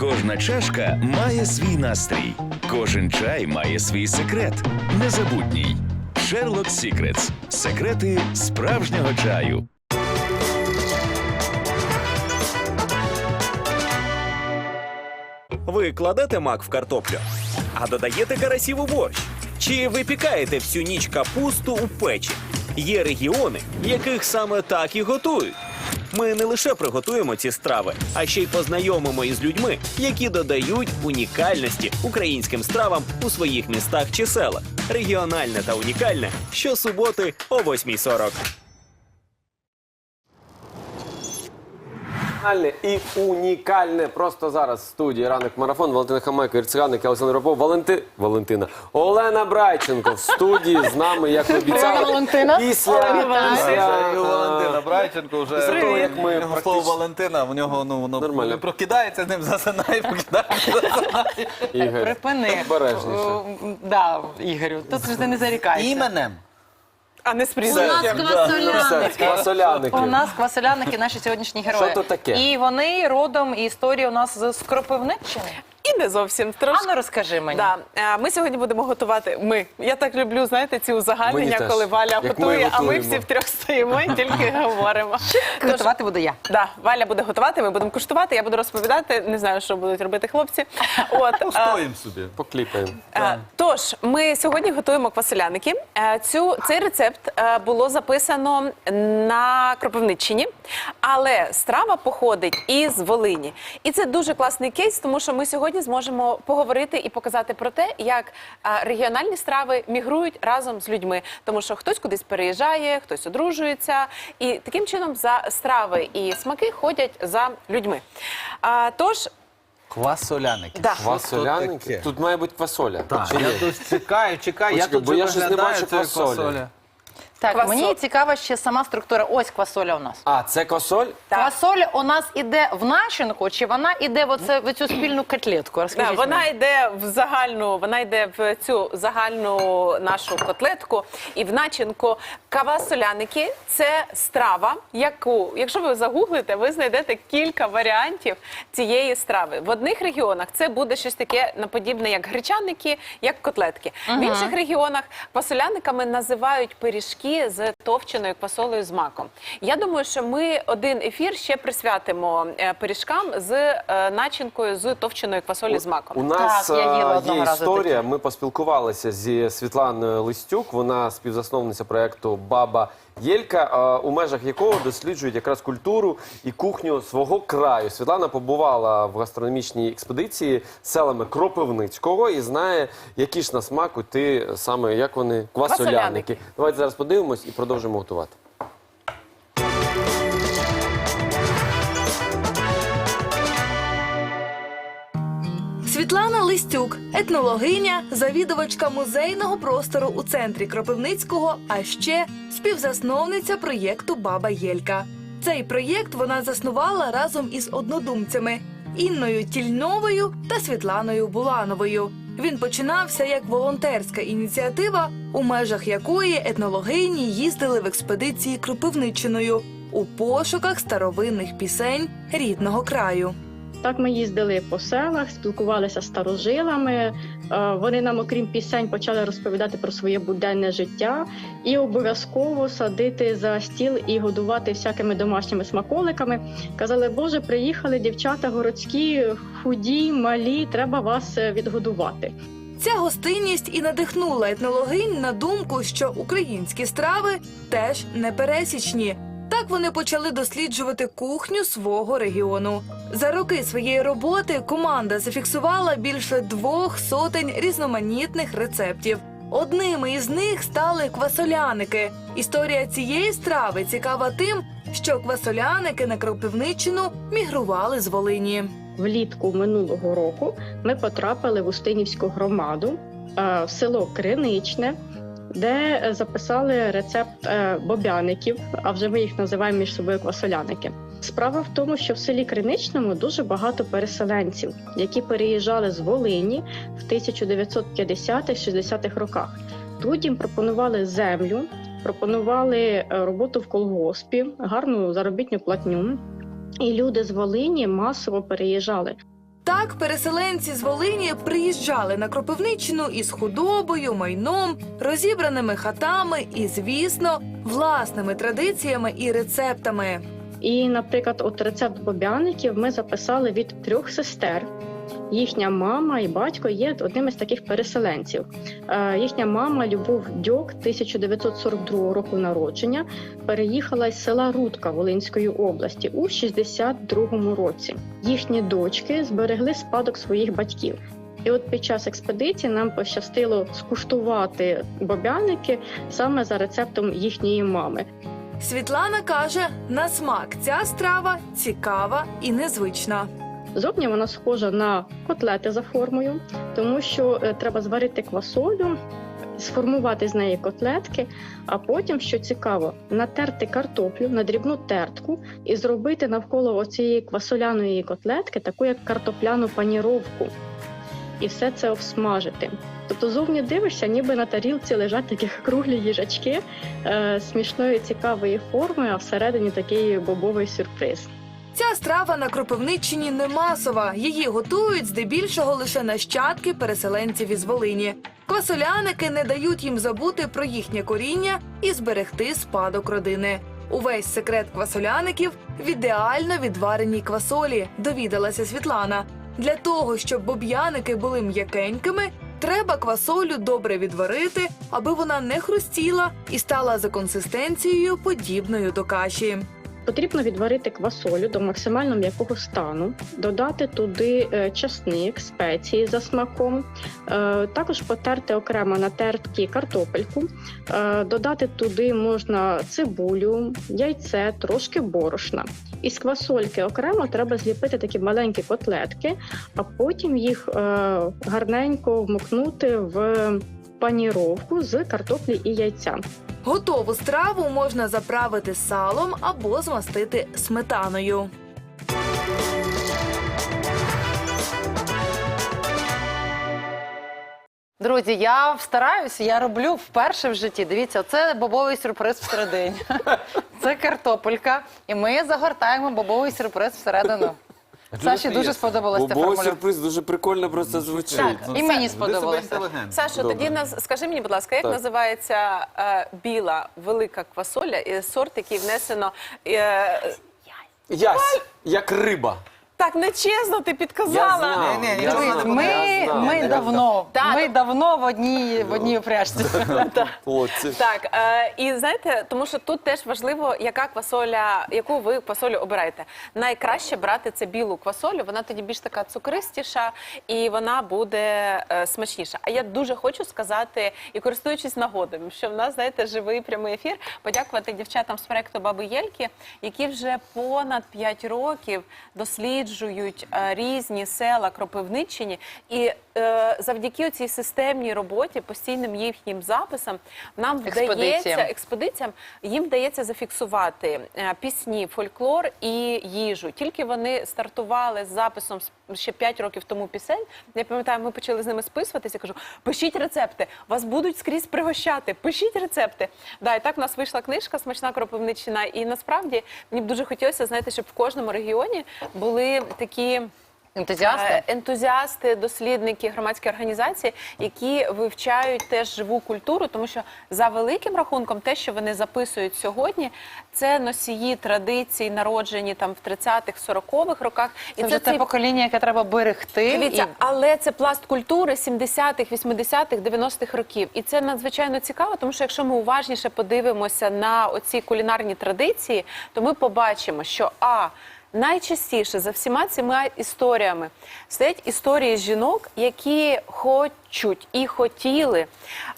Кожна чашка має свій настрій, кожен чай має свій секрет. Незабутній. Sherlock Secrets. Секрети справжнього чаю. Ви кладете мак в картоплю, а додаєте карасів у борщ. Чи випікаєте всю ніч капусту у печі? Є регіони, яких саме так і готують. Ми не лише приготуємо ці страви, а ще й познайомимо із людьми, які додають унікальності українським стравам у своїх містах чи селах. Регіональне та унікальне щосуботи о 8.40. Унікальне і унікальне просто зараз в студії ранок марафон Валентина Хамайко, Ірциганик, Олександр Рапов, Валенти... Валентина Олена Брайченко в студії з нами, як обіцяли. Валентина. Після, Вітаю. після, і е, у Валентина Брайченко вже після того, як ми слово практично- Валентина, в нього ну воно Нормально. прокидається з ним, засинає, прокидається, засинає. Ігор, Припини. обережніше. О, Да, Ігорю, тут ж ти не зарікайся. Іменем. А не з У прізвищем. нас квасоляники. Квасоляники. У нас квасоляники наші сьогоднішні герої. Що то таке? І вони родом, і історія у нас з Кропивниччини. І не зовсім трошки. Ану, розкажи мені. Да. Е, Ми сьогодні будемо готувати. Ми. Я так люблю, знаєте, ці Мені узагальнення, теж. коли Валя Як ми готує, а ми готуємо. всі втрьох стоїмо і тільки говоримо. Тож, Готувати буду я. Да, Валя буде готувати, ми будемо куштувати, я буду розповідати. Не знаю, що будуть робити хлопці. От, е, собі. Покліпаємо. Е, Тож, ми сьогодні готуємо квасоляники. Е, Цю, цей рецепт е, було записано на Кропивниччині, але страва походить із Волині. І це дуже класний кейс, тому що ми сьогодні зможемо поговорити і показати про те, як е, регіональні страви мігрують разом з людьми. Тому що хтось кудись переїжджає, хтось одружується. І таким чином за страви і смаки ходять за людьми. А, Тож, Квасоляники. Да. Квасоляники? Тут має бути квасоля. Так, я тут чекаю, чекаю, я тут бо я щось не бачу квасолі. Так, Квасо- мені цікава ще сама структура. Ось квасоля у нас. А, це квасоль? Так. Квасоля у нас іде в начинку, чи вона іде в, оце, в цю спільну котлетку? Розкажіть Да, вона мені. йде в загальну, вона йде в цю загальну нашу котлетку і в начинку. Кава соляники це страва, яку, якщо ви загуглите, ви знайдете кілька варіантів цієї страви. В одних регіонах це буде щось таке наподібне, як гречаники, як котлетки. В інших регіонах квасоляниками називають пиріжки з товченою квасолею з маком. Я думаю, що ми один ефір ще присвятимо е, пиріжкам з е, начинкою з товченої квасолі з маком. У нас Так, я їла е, є історія. Ми поспілкувалися зі Світланою Листюк. Вона співзасновниця проекту Баба Єлька, у межах якого досліджують якраз культуру і кухню свого краю. Світлана побувала в гастрономічній експедиції селами Кропивницького і знає, які ж на смак ти саме як вони. Квасоляники. Давайте зараз подивимось і продовжимо готувати. Листюк, етнологиня, завідувачка музейного простору у центрі Кропивницького, а ще співзасновниця проєкту Баба Єлька. Цей проєкт вона заснувала разом із однодумцями Інною Тільновою та Світланою Булановою. Він починався як волонтерська ініціатива, у межах якої етнологині їздили в експедиції Кропивниччиною у пошуках старовинних пісень рідного краю. Так ми їздили по селах, спілкувалися з старожилами. Е, Вони нам, окрім пісень, почали розповідати про своє буденне життя і обов'язково садити за стіл і годувати всякими домашніми смаколиками. Казали, Боже, приїхали дівчата городські, худі, малі, треба вас е, відгодувати. Ця гостинність і надихнула етнологинь на думку, що українські страви теж непересічні. Так вони почали досліджувати кухню свого регіону. За роки своєї роботи команда зафіксувала більше двох сотень різноманітних рецептів. Одними із них стали квасоляники. Історія цієї страви цікава тим, що квасоляники на Кропивниччину мігрували з Волині. Влітку минулого року ми потрапили в Устинівську громаду в село Криничне, де е, записали рецепт е, бобяників, а вже ми їх називаємо між собою квасоляники. Справа в тому, що в селі Криничному дуже багато переселенців, які переїжджали з Волині в 1950-60-х роках. Тут їм пропонували землю, пропонували е, роботу в колгоспі, гарну заробітну платню. І люди з Волині масово переїжджали. Так, переселенці з Волині приїжджали на Кропивниччину із худобою, майном, розібраними хатами і, звісно, власними традиціями і рецептами. І, наприклад, от рецепт бобяників ми записали від трьох сестер. Їхня мама і батько є одним з таких переселенців. Е, їхня мама Любов Дьок 1942 року народження переїхала із села Рудка Волинської області у 62-му році. Їхні дочки зберегли спадок своїх батьків. І от під час експедиції нам пощастило скуштувати бобяники саме за рецептом їхньої мами. Світлана каже, на смак ця страва цікава і незвична. Зовні вона схожа на котлети за формою, тому що е, треба зварити квасолю, сформувати з неї котлетки, а потім, що цікаво, натерти картоплю на дрібну тертку і зробити навколо оцієї квасоляної котлетки таку як картопляну паніровку. І все це обсмажити. Тобто зовні дивишся, ніби на тарілці лежать такі круглі їжачки е, смішної цікавої форми, а всередині такий бобовий сюрприз. Ця страва на Кропивниччині не масова. Її готують здебільшого лише нащадки переселенців із Волині. Квасоляники не дають їм забути про їхнє коріння і зберегти спадок родини. Увесь секрет квасоляників в ідеально відвареній квасолі, довідалася Світлана. Для того, щоб боб'яники були м'якенькими, треба квасолю добре відварити, аби вона не хрустіла і стала за консистенцією подібною до каші. Потрібно відварити квасолю до максимально м'якого стану, додати туди е, часник, спеції за смаком, е, також потерти окремо на тертки картопельку, е, додати туди можна цибулю, яйце, трошки борошна. Із квасольки окремо треба зліпити такі маленькі котлетки, а потім їх гарненько вмокнути в паніровку з картоплі і яйця. Готову страву можна заправити салом або змастити сметаною. Друзі, я стараюся, я роблю вперше в житті. Дивіться, це бобовий сюрприз всередині. Це картопелька, і ми загортаємо бобовий сюрприз всередину. Саші дуже сподобалася ця формуля. сюрприз дуже прикольно просто звучить. Так, і мені сподобалося. Сашо, Добре. тоді нас скажи мені, будь ласка, як Так. називається е, біла велика квасоля і сорт, який внесено. Е, Ясь, як риба. Так нечесно, ти Я підказала. знав. Ні, ні, я ні, знав. Ми, Я знав. ми давно, Так. ми давно в одній в одній упряжці. Хлопці. Так, е, і знаєте, тому що тут теж важливо, яка квасоля, яку ви квасолю обираєте. Найкраще брати це білу квасолю, вона тоді більш така цукристіша і вона буде е, смачніша. А я дуже хочу сказати, і користуючись нагодою, що в нас, знаєте, живий прямий ефір, подякувати дівчатам з проекту Баби Єльки, які вже понад 5 років досліджують е, різні села Кропивниччині. І завдяки цій системній роботі, постійним їхнім записам, нам вдається експедиціям, їм вдається зафіксувати е, пісні, фольклор і їжу. Тільки вони стартували з записом ще 5 років тому пісень. Я пам'ятаю, ми почали з ними списуватися. Кажу, пишіть рецепти, вас будуть скрізь пригощати. Пишіть рецепти. Да, і так в нас вийшла книжка Смачна кропивничина. І насправді мені б дуже хотілося, знаєте, щоб в кожному регіоні були такі. Ентузіасти. Е, ентузіасти, дослідники, громадські організації, які вивчають теж живу культуру, тому що за великим рахунком, те, що вони записують сьогодні, це носії традицій, народжені там в 30-х, 40-х роках. Це вже те покоління, яке треба берегти. Дивіться, і- але це пласт культури 70-х, 80-х, 90-х років. І це надзвичайно цікаво, тому що якщо ми уважніше подивимося на оці кулінарні традиції, то ми побачимо, що а. Найчастіше за всіма цими історіями стоять історії жінок, які хочуть і хотіли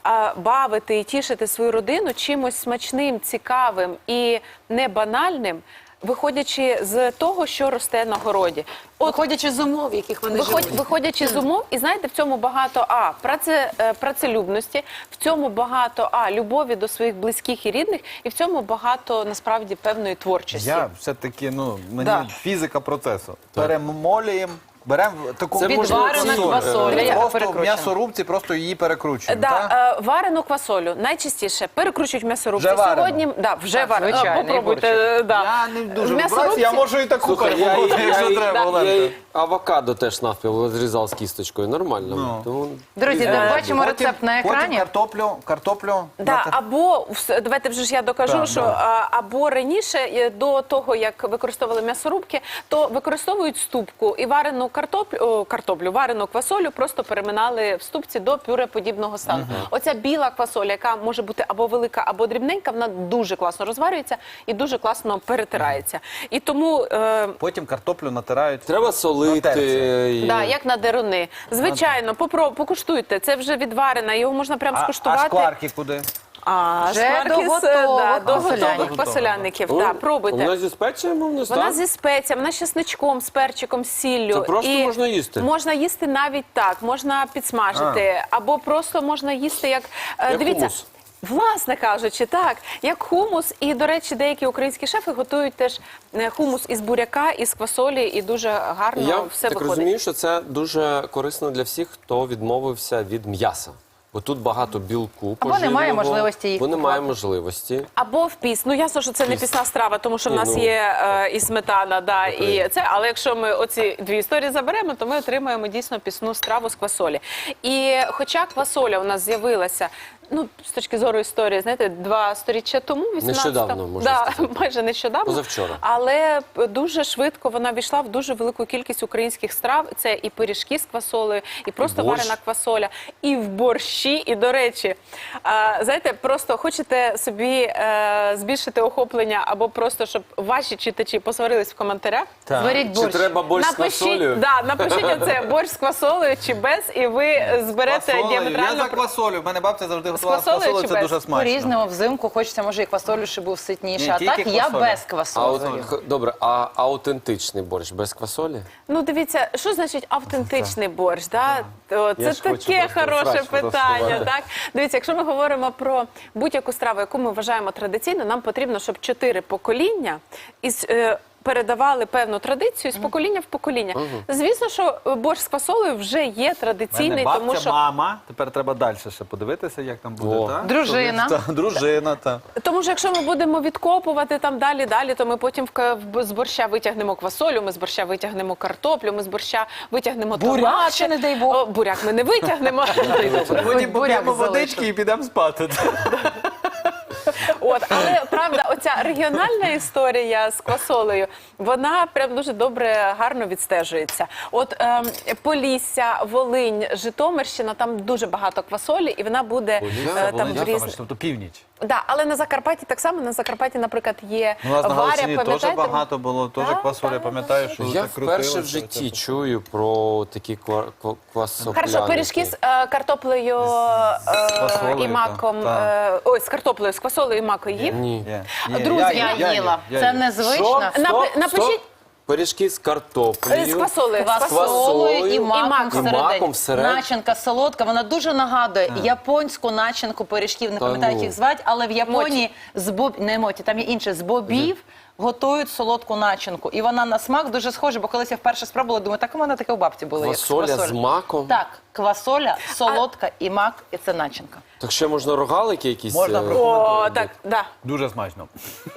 а, бавити і тішити свою родину чимось смачним, цікавим і не банальним, виходячи з того, що росте на городі. От Виходячи з умов, в яких вони виход, живуть. виходячи з умов, і знаєте, в цьому багато а праце, е, працелюбності, в цьому багато а любові до своїх близьких і рідних, і в цьому багато насправді певної творчості. Я все-таки, ну, мені Да. фізика процесу. Перемолюємо, беремо таку Це яка просто в перекручена. м'ясорубці, просто її перекручуємо. Да, е, варену квасолю найчастіше перекручують в м'ясорубці. Вже варену? Сьогодні да, вже Так, варену. звичайно, Е, Попробуйте. е, Да. Я не дуже В м'ясорубці- я можу і таку Слухай, я- я- я- я- я-. Авокадо теж навпіл зрізав з кісточкою. Нормально. Ну. Тому Друзі, різні бачимо види. рецепт на Потім екрані. картоплю, картоплю. Да, дати. або вс- давайте вже ж я докажу, Так, що да. а, або раніше е, до того, як використовували м'ясорубки, то використовують ступку і варену картоплю, о, картоплю, варену квасолю просто переминали в ступці до пюре-подібного стану. Оця біла квасоля, яка може бути або велика, або дрібненька, вона дуже класно розварюється і дуже класно перетирається. І тому е, Потім картоплю натирають. Треба солити. І- Да, як на деруни. Звичайно, попро, покуштуйте. Це вже відварена, його можна прямо скуштувати. а шкварки куди? А, Вже шкварки до з, готових да, до готових пасоляників. Ну, Да, пробуйте. Вона зі спеціями в Вона зі спеціями, вона з чесничком, з перчиком, з сіллю. Це просто можна їсти? Можна їсти навіть так, можна підсмажити, або просто можна їсти як, е, Як дивіться. хумус. Власне кажучи, так, як хумус, і, до речі, деякі українські шефи готують теж е, хумус із буряка, із квасолі, і дуже гарно Я все так виходить. розумію, що це дуже корисно для всіх, хто відмовився від м'яса. Бо тут багато білку. Або немає можливості їх Бо немає можливості. Або в піс. Ну ясно, що це не пісна страва, тому що в нас ну, є е, і сметана, да, і це. Але якщо ми оці дві історії заберемо, то ми отримаємо дійсно пісну страву з квасолі. І хоча квасоля у нас з'явилася. Ну, з точки зору історії, знаєте, два сторіччя тому, 18 Нещодавно, можна да, сказати. майже нещодавно. Позавчора. Але дуже швидко вона війшла в дуже велику кількість українських страв. Це і пиріжки з квасолею, і просто Борщ. варена квасоля, і в борщі. І до речі, а, знаєте, просто хочете собі е, збільшити охоплення, або просто щоб ваші читачі посварились в коментарях. Зваріть Чи борщ. треба борщ з квасолею? да, напишіть оце борщ з квасолею чи без, і ви зберете Квасолею. Я діаметрально за квасолю. В мене бабця завжди квасолею чи це без? дуже смачно. По-різному взимку хочеться, може, і квасолю, щоб був ситніший. Ні, А тільки так я квасоля. без А от, квасолі. х- добре, а аутентичний борщ без квасолі? Ну, дивіться, що значить автентичний борщ? Да? То Це ж хочу таке просто хороше питання. Так? Дивіться, якщо ми говоримо про будь-яку страву, яку ми вважаємо традиційною, нам потрібно, щоб чотири покоління із. е, Передавали певну традицію з покоління в покоління. Звісно, що борщ з квасолею вже є традиційний, бабця, тому що мама. Тепер треба далі ще подивитися, як там буде. О. та? Дружина. Та, дружина, та. Тому що якщо ми будемо відкопувати там далі, далі, то ми потім в в- з борща витягнемо квасолю, ми з борща витягнемо картоплю, ми з борща витягнемо Буряк томати. ще, не дай Бог. О, буряк ми не витягнемо. Потім буряк водички і підемо спати. От, але правда, оця регіональна історія з квасолею, вона прям дуже добре, гарно відстежується. От ем, Полісся, Волинь, Житомирщина, там дуже багато квасолі, і вона буде е, там в різних. Тобто північ. Да, але на Закарпатті так само на Закарпатті, наприклад, є Ну, У нас на варя, Галичині теж пам'ятаєте? багато було, теж Так, квасоля, так, пам'ятаю, що Я так вперше в житті це- чую про такі ква-. Хорошо, пиріжки з е, картоплею е, квасолею, і маком. так, Е, ой, з картоплею, з квасолею і маком їв. Ні. Друзі, Я їла. Це незвично. Напи- напишіть- Пиріжки з Е, картоплею. З квасолею. з квасолею. Квасолою і маком всередині. Всередині. Начинка солодка, вона дуже нагадує японську начинку пиріжків, не пам'ятаю, як ну. їх звати, але в Японії з боб... не моті, там є інше, з бобів готують солодку начинку. І вона на смак дуже схожа, бо колись я вперше спробувала, думаю, так у мене таке у бабці було. як з Квасоля з маком. Так, квасоля, солодка і мак, і це начинка. Так ще можна рогалики якісь. Можна е, прокоментувати. О, так, да. Дуже смачно.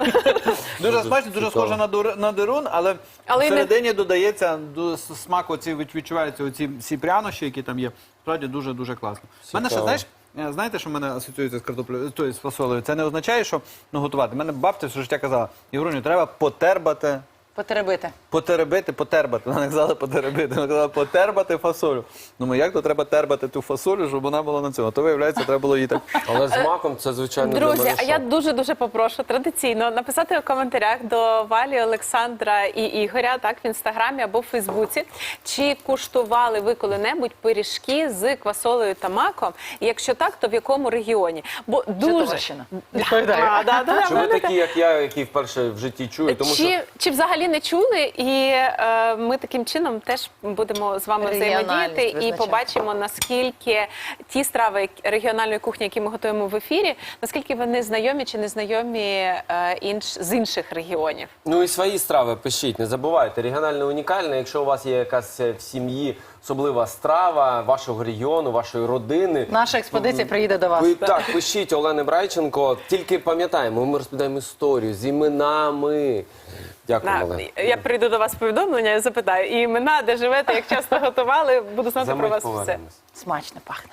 дуже смачно, дуже схоже на, дур, на дерун, але, Але й не- всередині додається до с- смак, оці, від- відчуваються оці всі прянощі, які там є. Справді дуже-дуже класно. У мене ще, Цікаво. знаєш, знаєте, що в мене асоціюється з картоплею, тобто з фасолею? Це не означає, що ну, готувати. Мене бабця все життя казала, Євроню, треба потербати Потеребити. Потеребити, потербати. Вона не казала потеребити, вона казала потербати фасолю. Думаю, як то треба тербати ту фасолю, щоб вона була на цьому? То виявляється, треба було її так. Але з маком це звичайно для Друзі, а я дуже дуже попрошу традиційно написати у коментарях до Валі, Олександра і Ігоря, так в інстаграмі або в Фейсбуці. Чи куштували ви коли-небудь пиріжки з квасолею та маком? І якщо так, то в якому регіоні? Бо дуже Да, да, да, да, Чи ви такі, як я, який вперше в житті чую? Тому чи, що чи взагалі не чули, і е, ми таким чином теж будемо з вами взаємодіяти і побачимо, наскільки ті страви регіональної кухні, які ми готуємо в ефірі, наскільки вони знайомі чи не знайомі е, інш, з інших регіонів. Ну і свої страви пишіть, не забувайте. Регіональне унікальне. Якщо у вас є якась е, в сім'ї особлива страва вашого регіону, вашої родини. Наша експедиція приїде до вас. Ви так пишіть Олени Брайченко. Тільки пам'ятаємо, ми розповідаємо історію з іменами. Дякую, На, Олена. я прийду до вас повідомлення і запитаю і імена, де живете, як часто готували, буду знати За про мить вас все. повернемось. Смачно пахне.